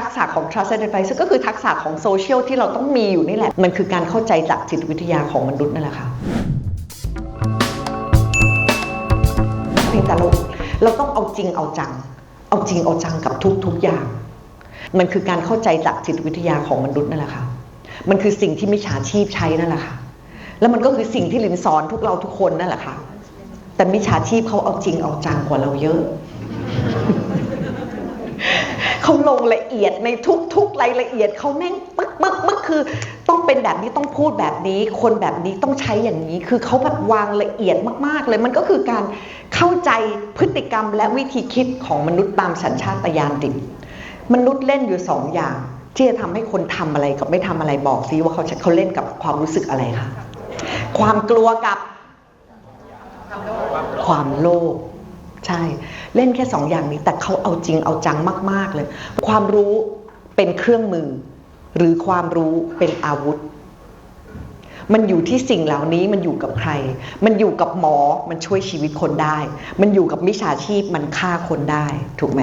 ทักษะของ trusted advisor ก็คือทักษะของโซเชียลที่เราต้องมีอยู่นี่แหละ มันคือการเข้าใจจากจิตวิทยาของมนุษย์นั่นแหละค่ะเพียงแต่เราเราต้องเอาจริงเอาจัง เอาจริงเอาจังกับทุกทุกๆอย่าง มันคือการเข้าใจจากจิตวิทยาของมนุษย์นั่นแหละค่ะ มันคือสิ่งที่มิจฉาชีพใช้นั่นแหละค่ะ แล้วมันก็คือสิ่งที่ลินสอนทุกเราทุกคนนั่นแหละค่ะ แต่มิจฉาชีพเขาเอาจริงเอาจังกว่าเราเยอะ ลงละเอียดในทุกๆรายละเอียดเขาแม่งปึ๊กปึ๊กปึ๊กคือ ต้องเป็นแบบนี้ต้องพูดแบบนี้ คนแบบนี้ต้องใช้อย่างนี้ คือเขาแบบวางละเอียดมากๆ เลยมันก็คือการเข้าใจพฤติกรรมและวิธีคิดของมนุษย์ตามสัญชาตญาณดิบมนุษย์เล่นอยู่สองอย่าง ที่จะทำให้คนทำอะไรกับไม่ทำอะไรบอกซิว่าเขาเขาเล่นกับความรู้สึกอะไรคะความกลัวกับความโลภ ใช่ เล่นแค่สองอย่างนี้ แต่เขาเอาจริงเอาจังมาก ๆ เลย ความรู้เป็นเครื่องมือ หรือความรู้เป็นอาวุธ มันอยู่ที่สิ่งเหล่านี้มันอยู่กับใคร มันอยู่กับหมอมันช่วยชีวิตคนได้ มันอยู่กับมิจฉาชีพมันฆ่าคนได้ ถูกไหม